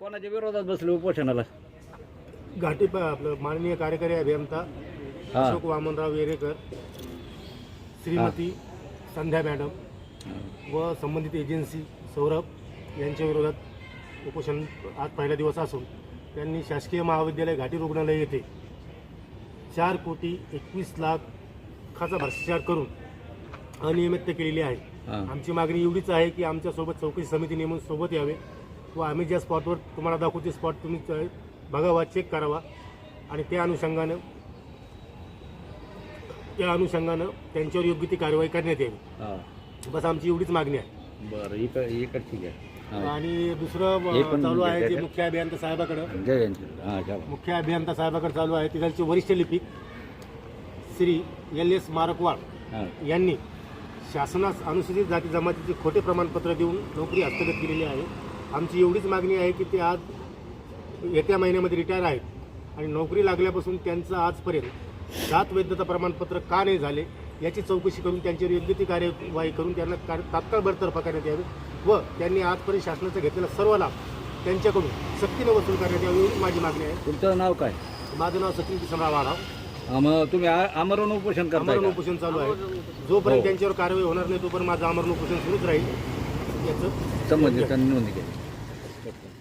कोणाच्या विरोधात बसले उपोषणाला? घाटी प- आपलं माननीय कार्यकारी अभियंता हा. अशोक वामनराव येरेकर श्रीमती संध्या मॅडम व संबंधित एजन्सी सौरभ यांच्या विरोधात उपोषण आज पहिला दिवस असून त्यांनी शासकीय महाविद्यालय घाटी रुग्णालय येथे चार कोटी एकवीस लाखाचा भ्रष्टाचार करून अनियमितता केलेली आहे. हा. आमची मागणी एवढीच आहे की आमच्यासोबत चौकशी समिती नेमून सोबत यावे. व आम्ही ज्या स्पॉटवर तुम्हाला दाखवू ते स्पॉट तुम्ही बघावा चेक करावा आणि त्या अनुषंगानं त्या अनुषंगानं त्यांच्यावर योग्य ती कारवाई करण्यात यावी. बस आमची एवढीच मागणी आहे. बरं ठीक आहे. आणि दुसरं चालू आहे जे मुख्य अभियंता साहेबाकडं. मुख्य अभियंता साहेबाकडे चालू आहे. तिथलचे वरिष्ठ लिपिक श्री एल एस मारकवाड यांनी शासनास अनुसूचित जाती जमातीचे खोटे प्रमाणपत्र देऊन नोकरी हस्तगत केलेली आहे. आमची एवढीच मागणी आहे की ते आज येत्या महिन्यामध्ये रिटायर आहेत. आणि नोकरी लागल्यापासून त्यांचं आजपर्यंत जात वैधता प्रमाणपत्र का नाही झाले याची चौकशी करून त्यांच्यावर योग्य ती कार्यवाही करून त्यांना कार तात्काळ बडतर्फ करण्यात यावे व त्यांनी आजपर्यंत शासनाचा घेतलेला सर्व लाभ त्यांच्याकडून सक्तीनं वसूल करण्यात यावी एवढीच माझी मागणी आहे. तुमचं नाव काय? माझं नाव सचिन किसनराव वाढाव मग तुम्ही आमरण उपोषण आमरण का? उपोषण चालू आहे. जोपर्यंत हो. त्यांच्यावर कारवाई होणार नाही तोपर्यंत माझं आमरण उपोषण सुरूच राहील. やつ？たまに、たんのん。